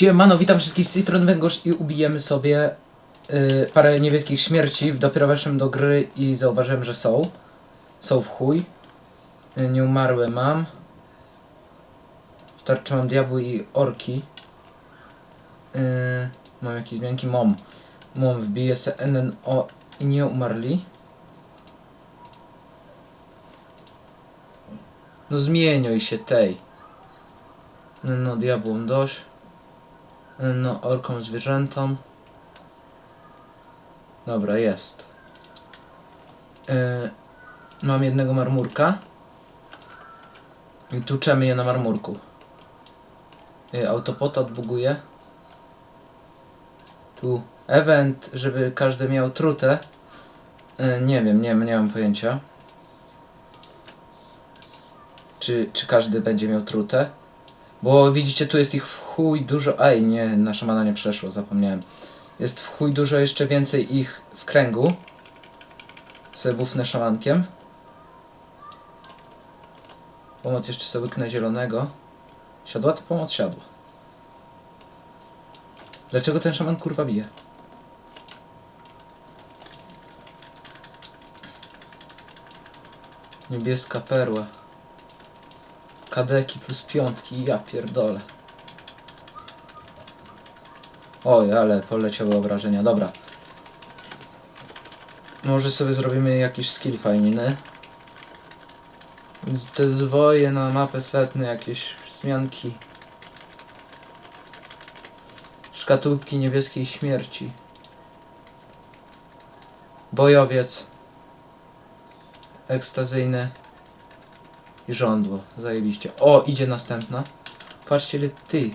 Siemano, witam wszystkich z tej strony Węgorz i ubijemy sobie y, parę niebieskich śmierci. Dopiero weszłem do gry i zauważyłem, że są. Są w chuj. Y, nie umarłe mam. W tarczy mam diabły i orki. Y, mam jakieś zmianki? Mom. Mom wbije se NNO i nie umarli. No zmieniuj się tej. No diabłom dość. No, orkom zwierzętom. Dobra, jest. Yy, mam jednego marmurka. I tuczemy je na marmurku. Yy, autopota odbuguje. Tu event, żeby każdy miał trutę. Yy, nie wiem, nie, nie mam pojęcia. Czy, czy każdy będzie miał trutę? Bo widzicie, tu jest ich w chuj dużo. Aj, nie, na szamana nie przeszło, zapomniałem. Jest w chuj dużo jeszcze więcej ich w kręgu. Sobie bufnę szamankiem. Pomoc jeszcze sobie łyknę zielonego. Siadła to pomoc siadła. Dlaczego ten szaman kurwa bije? Niebieska perła. Kadeki plus piątki, ja pierdolę. Oj, ale poleciały obrażenia, dobra. Może sobie zrobimy jakiś skill fajny. Te zwoje na mapę setny, jakieś zmianki. Szkatułki niebieskiej śmierci. Bojowiec. Ekstazyjne. I żądło. Zajebiście. O, idzie następna. Patrzcie, ile ty.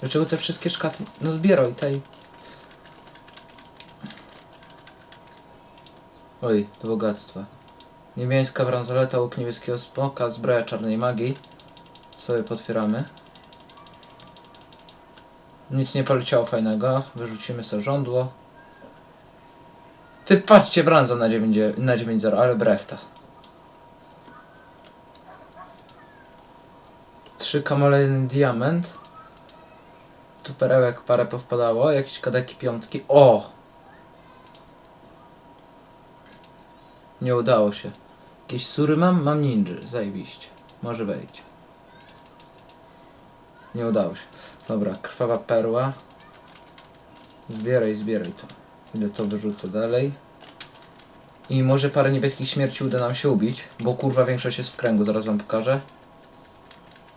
Dlaczego te wszystkie szkaty... No zbieraj tej. Oj, do bogactwa. Niebiańska bransoleta, łuk niebieskiego smoka, zbroja czarnej magii. Sobie potwieramy. Nic nie poleciało fajnego. Wyrzucimy sobie żądło. Ty patrzcie, branza na 9 na 9-0, ale brechta. Trzy kamolejny diament. Tu perełek parę powpadało. Jakieś kadeki piątki. O! Nie udało się. Jakieś sury mam? Mam ninja. Zajebiście. Może wejść. Nie udało się. Dobra, krwawa perła. Zbieraj, zbieraj to. Idę to wyrzucę dalej. I może parę niebieskich śmierci uda nam się ubić, bo kurwa większość jest w kręgu, zaraz wam pokażę.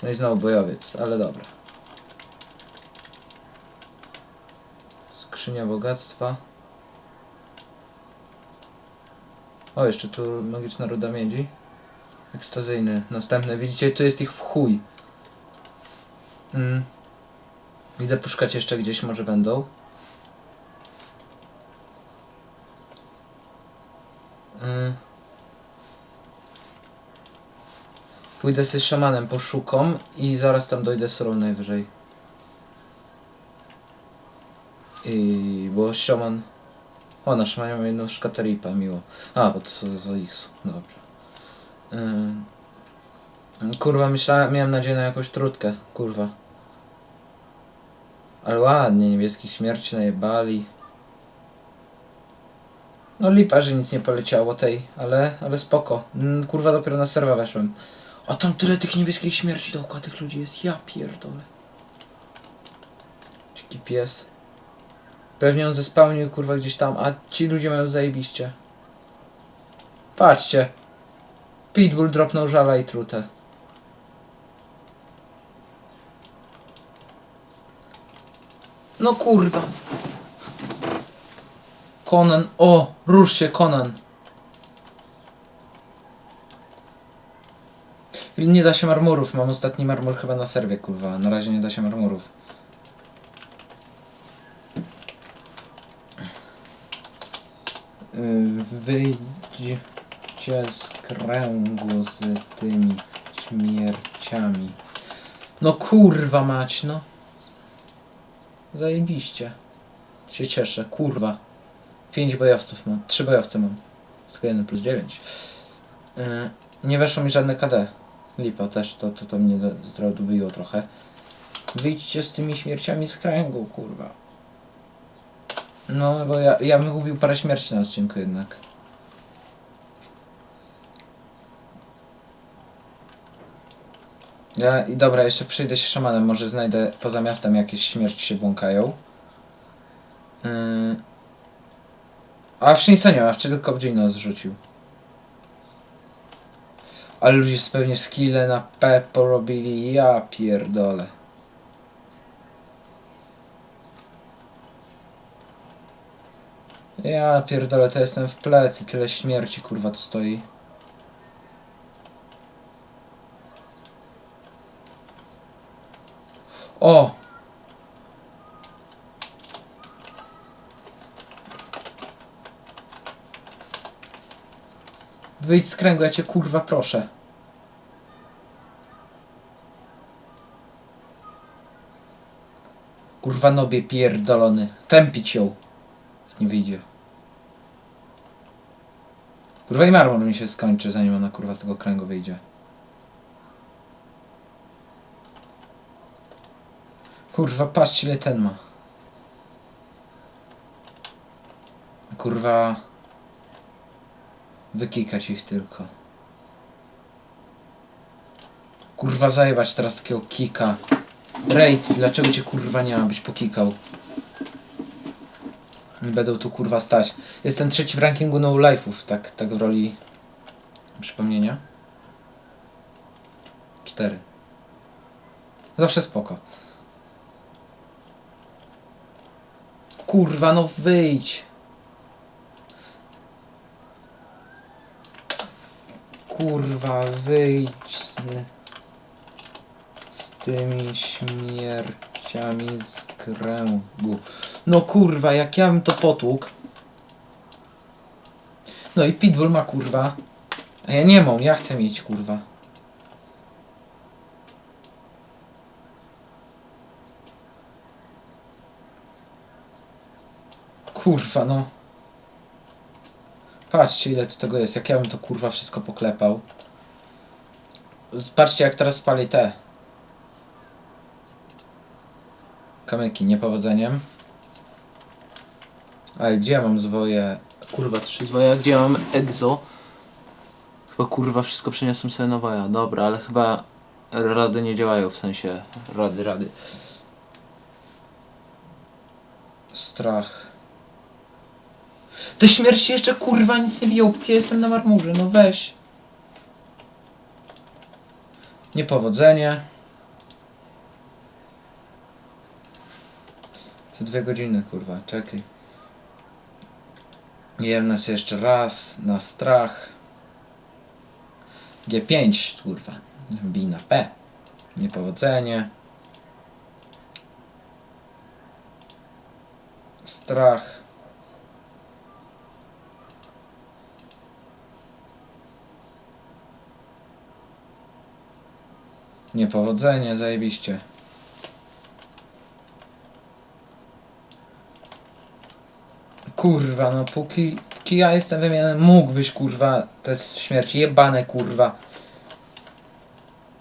No i znowu bojowiec, ale dobra. Skrzynia bogactwa. O, jeszcze tu magiczna ruda miedzi. Ekstazyjny. Następne. Widzicie, tu jest ich w chuj. Mm. Idę poszukać jeszcze gdzieś, może będą. Pójdę z szamanem, poszukam i zaraz tam dojdę surą najwyżej. I bo szaman. O, na szamanie mam jedną szkateripa, miło. A, bo to są z ich. Dobrze. Ym. Kurwa, myślałem, miałem nadzieję na jakąś trutkę, kurwa. Ale ładnie, niebieski śmierci najebali. No lipa, że nic nie poleciało tej, ale, ale spoko. Kurwa, dopiero na serwa weszłem. A tam tyle tych niebieskich śmierci dookoła tych ludzi jest. Ja pierdolę. Dziki pies. Pewnie on zespałnił kurwa gdzieś tam, a ci ludzie mają zajebiście. Patrzcie. Pitbull dropnął żala i trutę. No kurwa. Conan, o, rusz się Conan. Nie da się marmurów, mam ostatni marmur chyba na serwie, kurwa. Na razie nie da się marmurów. Yy, Wyjdźcie z kręgu z tymi śmierciami. No kurwa mać, no. Zajebiście. Się cieszę, kurwa. Pięć bojowców mam, trzy bojowce mam. Tego jeden plus dziewięć. Yy, nie weszło mi żadne KD. Lipa też, to, to, to mnie zdrowiło trochę. Wyjdźcie z tymi śmierciami z kręgu, kurwa. No, bo ja, ja bym mówił parę śmierci na odcinku jednak. Ja, I dobra, jeszcze przejdę się szamanem, może znajdę poza miastem jakieś śmierci się błąkają. Yy... A w Shinsa nie ma, wtedy tylko Gino zrzucił. Ale ludzie pewnie skille na P porobili, ja pierdolę. Ja pierdolę, to jestem w plecy, tyle śmierci kurwa tu stoi. O! Wyjdź z kręgu, ja cię kurwa proszę. Kurwa nobie pierdolony. Tępić ją. Nie wyjdzie. Kurwa i marmur mi się skończy, zanim ona kurwa z tego kręgu wyjdzie. Kurwa, patrzcie ile ten ma. Kurwa. Wykikać ich tylko. Kurwa zajebać teraz takiego kika. Raid, dlaczego cię kurwa nie ma byś pokikał? Będą tu kurwa stać. Jestem trzeci w rankingu no life'ów, tak, tak w roli przypomnienia. Cztery. Zawsze spoko. Kurwa, no wyjdź. Kurwa, wyjdź z, z tymi śmierciami z kręgu. No kurwa, jak ja bym to potłukł. No i Pitbull ma kurwa. A ja nie mam, ja chcę mieć kurwa. Kurwa, no. Patrzcie ile tu tego jest, jak ja bym to kurwa wszystko poklepał. Patrzcie jak teraz spali te. Kamyki, niepowodzeniem. Ale gdzie ja mam zwoje? Kurwa, trzy zwoje, a gdzie ja mam egzo? Chyba kurwa wszystko przeniosłem sobie na woja. Dobra, ale chyba rady nie działają, w sensie rady, rady. Strach. Te śmierci jeszcze kurwa nic nie biją, póki jestem na marmurze, no weź. Niepowodzenie. Co dwie godziny kurwa, czekaj. Jem nas jeszcze raz, na strach. G5, kurwa. Bij na P. Niepowodzenie. Strach. Niepowodzenie, zajebiście. Kurwa, no póki, póki ja jestem wymieniony, mógłbyś kurwa te śmierci, jebane kurwa.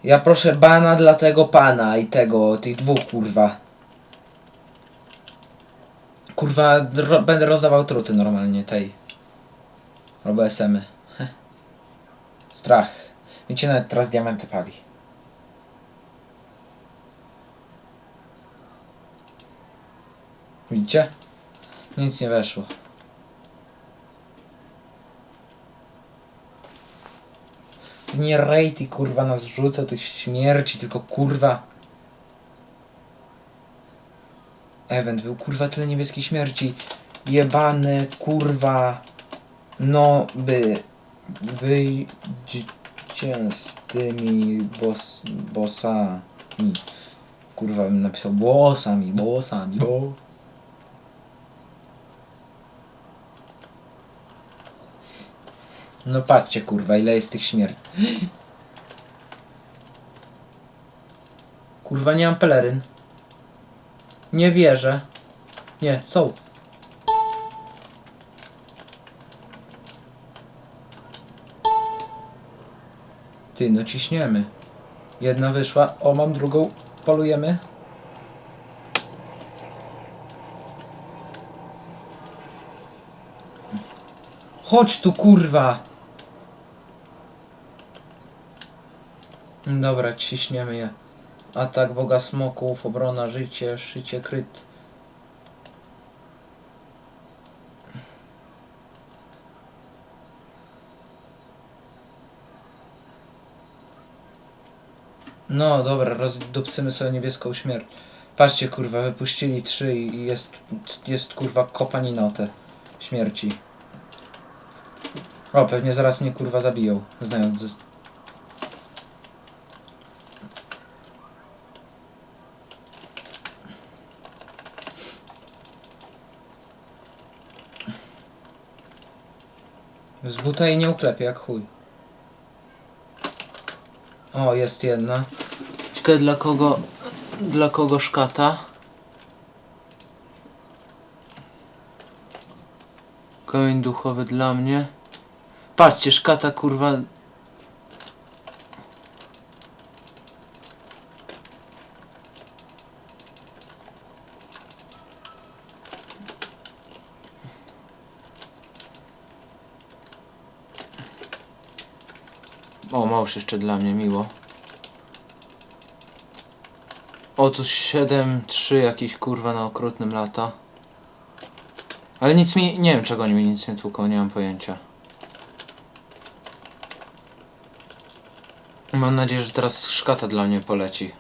Ja proszę bana dla tego pana i tego, tych dwóch kurwa. Kurwa, ro, będę rozdawał truty normalnie tej. Albo SM-y. Strach. Wiecie, nawet teraz diamenty pali. Widzicie? Nic nie weszło. Nie rejty kurwa nas rzuca tych śmierci, tylko kurwa. Event był kurwa tyle niebieskiej śmierci. Jebany kurwa. No by. Wyjdźcie z tymi boss, bossami. Kurwa bym napisał bossami, bossami, bo. No patrzcie kurwa, ile jest tych śmierci. Kurwa, nie mam peleryn. Nie wierzę. Nie, są. Ty, no ciśniemy. Jedna wyszła. O, mam drugą. Polujemy. Chodź tu, kurwa! Dobra, ciśniemy je. Atak boga smoków, obrona, życie, szycie, kryt. No dobra, rozdupcymy sobie niebieską śmierć. Patrzcie kurwa, wypuścili trzy i jest, jest kurwa kopanina te śmierci. O, pewnie zaraz mnie kurwa zabiją, znając... buta jej nie uklepię jak chuj. O, jest jedna. Ciekawe dla kogo... Dla kogo szkata? Koń duchowy dla mnie. Patrzcie, szkata kurwa. Małż jeszcze dla mnie, miło. O, tu 7-3 jakiś kurwa na okrutnym lata. Ale nic mi, nie wiem czego oni mi nic nie tłuką, nie mam pojęcia. Mam nadzieję, że teraz szkata dla mnie poleci.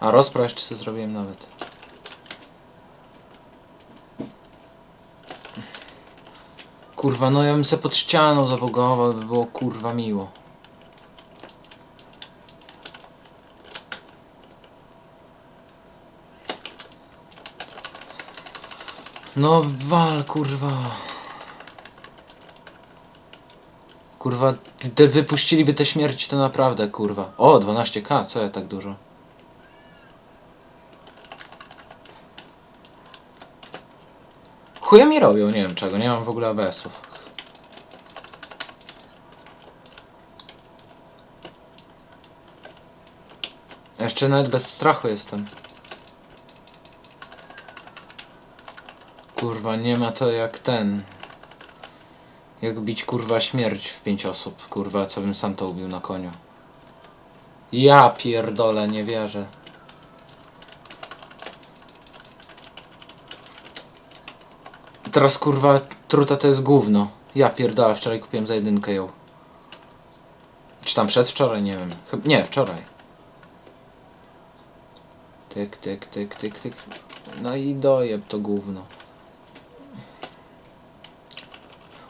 A rozpraw jeszcze sobie zrobiłem nawet. Kurwa, no ja bym se pod ścianą zabogował, by było kurwa miło. No wal, kurwa. Kurwa, gdy wypuściliby te śmierci, to naprawdę, kurwa. O, 12k, co ja tak dużo? Chuja mi robią, nie wiem czego, nie mam w ogóle ABS-ów. Jeszcze nawet bez strachu jestem. Kurwa, nie ma to jak ten. Jak bić kurwa śmierć w pięć osób. Kurwa, co bym sam to ubił na koniu. Ja pierdolę, nie wierzę. Teraz kurwa truta to jest gówno. Ja pierdolę, wczoraj kupiłem za jedynkę ją. Czy tam przedwczoraj, nie wiem. Chyb nie, wczoraj. Tyk, tyk, tyk, tyk, tyk. No i dojeb to gówno.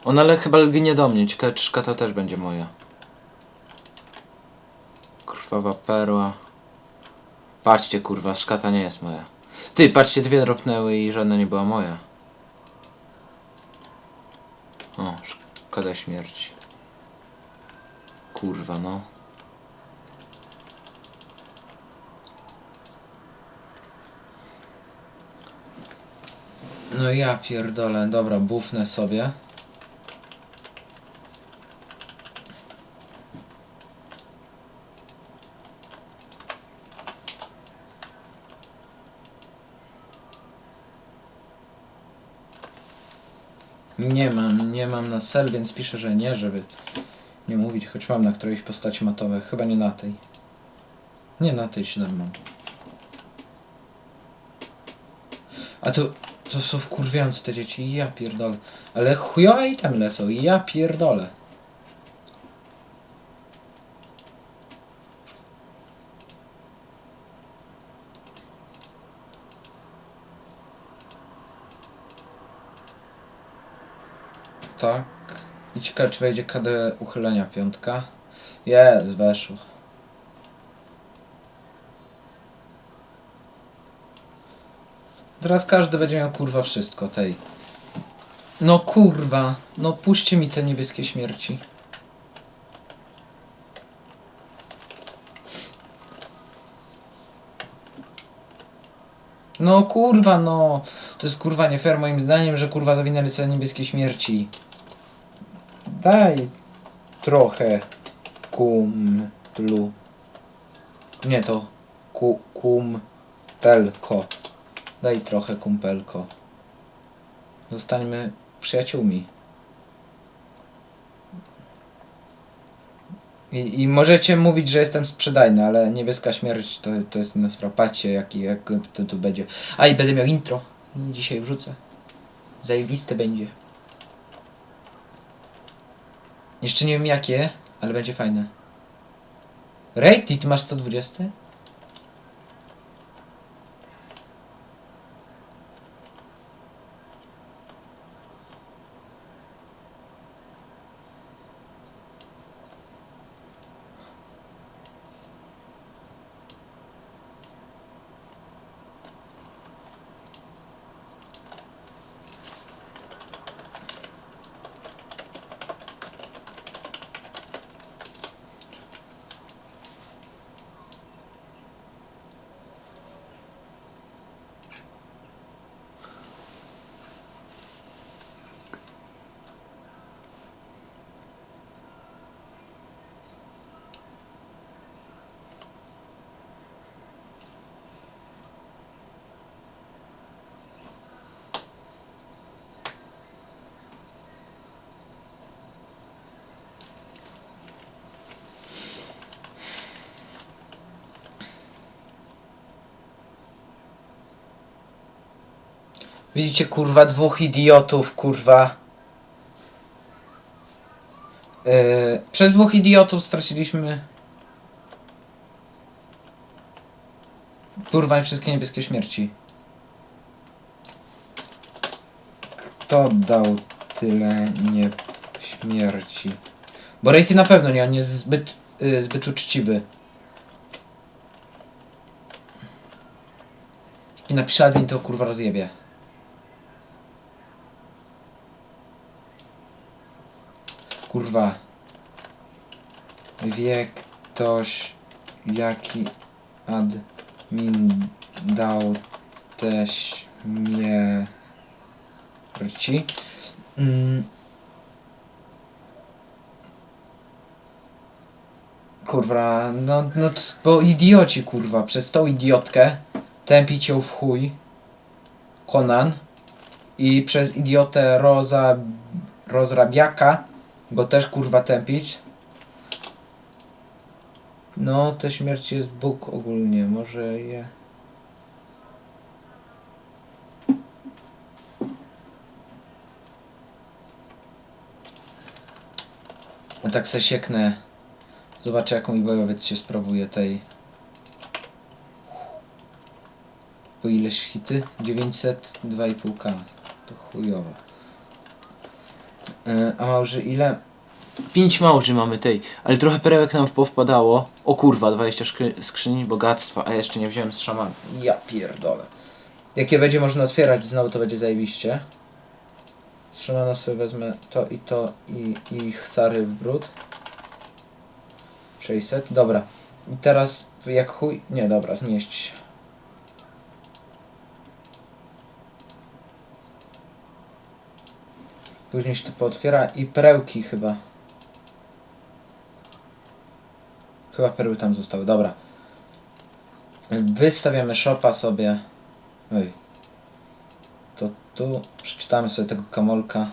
On ale chyba lgnie do mnie. Ciekawe czy szkata też będzie moja. Krwawa perła. Patrzcie kurwa, szkata nie jest moja. Ty, patrzcie, dwie dropnęły i żadna nie była moja. O, szkoda śmierci. Kurwa, no. No ja pierdolę, dobra, bufnę sobie. Nie mam, nie mam na sel, więc piszę, że nie, żeby nie mówić, choć mam na którejś postaci matowe. Chyba nie na tej. Nie na tej 7 mam. A to, to są wkurwiające te dzieci, ja pierdolę. Ale chujowe i tam lecą, ja pierdolę. Tak. I ciekawe, czy wejdzie KD uchylenia piątka. Jest, weszło. Teraz każdy będzie miał kurwa wszystko tej. No kurwa, no puśćcie mi te niebieskie śmierci. No kurwa, no. To jest kurwa nie fair moim zdaniem, że kurwa zawinęli sobie niebieskie śmierci. Daj trochę kumlu. Nie to ku, kumpelko. Daj trochę kumpelko. Zostańmy przyjaciółmi. I, I możecie mówić, że jestem sprzedajny, ale niebieska śmierć to, to jest na sprapacie, jaki jak to, tu będzie. A i będę miał intro. Dzisiaj wrzucę. Zajebiste będzie. Jeszcze nie wiem jakie, ale będzie fajne. Rated, masz 120? Widzicie, kurwa, dwóch idiotów, kurwa. Yy, przez dwóch idiotów straciliśmy... Kurwa, wszystkie niebieskie śmierci. Kto dał tyle nie śmierci? Bo Rejty na pewno nie, on jest zbyt, yy, zbyt uczciwy. I napisze admin, to kurwa rozjebie. Kurwa. Wie ktoś, jaki admin dał te śmierci? Mm. Kurwa, no, no, bo idioci, kurwa, przez tą idiotkę tępić ją w chuj Conan i przez idiotę Roza, Rozrabiaka go też kurwa tępić. No, te śmierci jest Bóg ogólnie, może je... No tak se sieknę. Zobaczę jak mój bojowiec się sprawuje tej... Po ileś hity? 900, 2,5k. To chujowo. E, A małży ile? 5 małży mamy tej, ale trochę perełek nam powpadało. O kurwa, 20 szkry- skrzyni bogactwa, a jeszcze nie wziąłem z szamana. Ja pierdolę. Jakie będzie można otwierać znowu, to będzie zajebiście. Z szamana sobie wezmę to i to i, i chsary w brud. 600, dobra. I teraz jak chuj... Nie, dobra, zmieści się. Później się to pootwiera i perełki chyba. Chyba perły tam zostały, dobra. Wystawiamy shopa sobie. Oj. To tu przeczytamy sobie tego kamolka.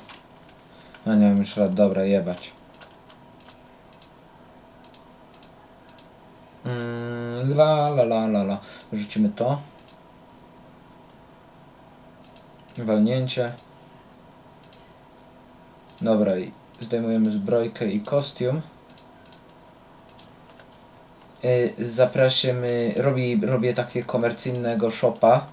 A nie wiem już raz, dobra, jebać. Mm, la la la la la. To. Walnięcie. Dobra, i zdejmujemy zbrojkę i kostium. Yy, zapraszamy, robi, robię takie komercyjnego shopa.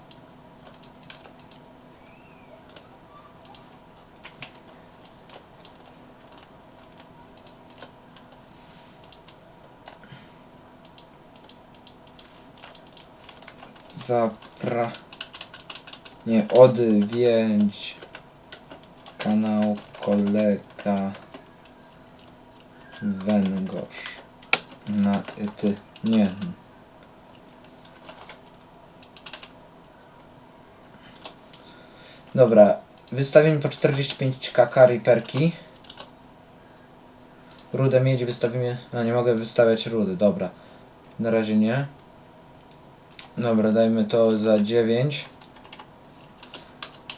Zapra... Nie, odwiedź kanał kolega Węgorz. Na ty nie. Dobra wystawimy po 45 kk riperki rudę miedzi wystawimy a nie mogę wystawiać rudy dobra. Na razie nie. Dobra dajmy to za 9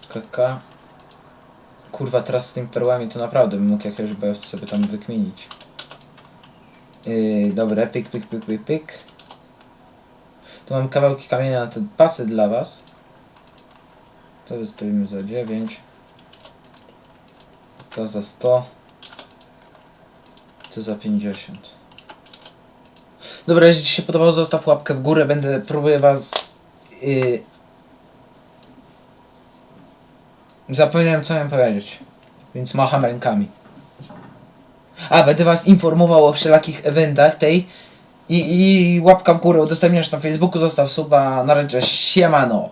kk Kurwa, teraz z tymi perłami to naprawdę bym mógł jakiegoś bojowca sobie tam wykminić. Yy, dobre, pyk, pyk, pyk, pyk, pyk. Tu mam kawałki kamienia na te pasy dla was. To wystawimy za 9. To za 100. To za 50. Dobra, jeśli Ci się podobało, zostaw łapkę w górę. Będę próbuję Was. Yy... Zapomniałem co miałem powiedzieć. Więc macham rękami. A, będę Was informował o wszelakich eventach tej. I, I łapka w górę udostępniasz na Facebooku, zostaw suba. Na razie siemano.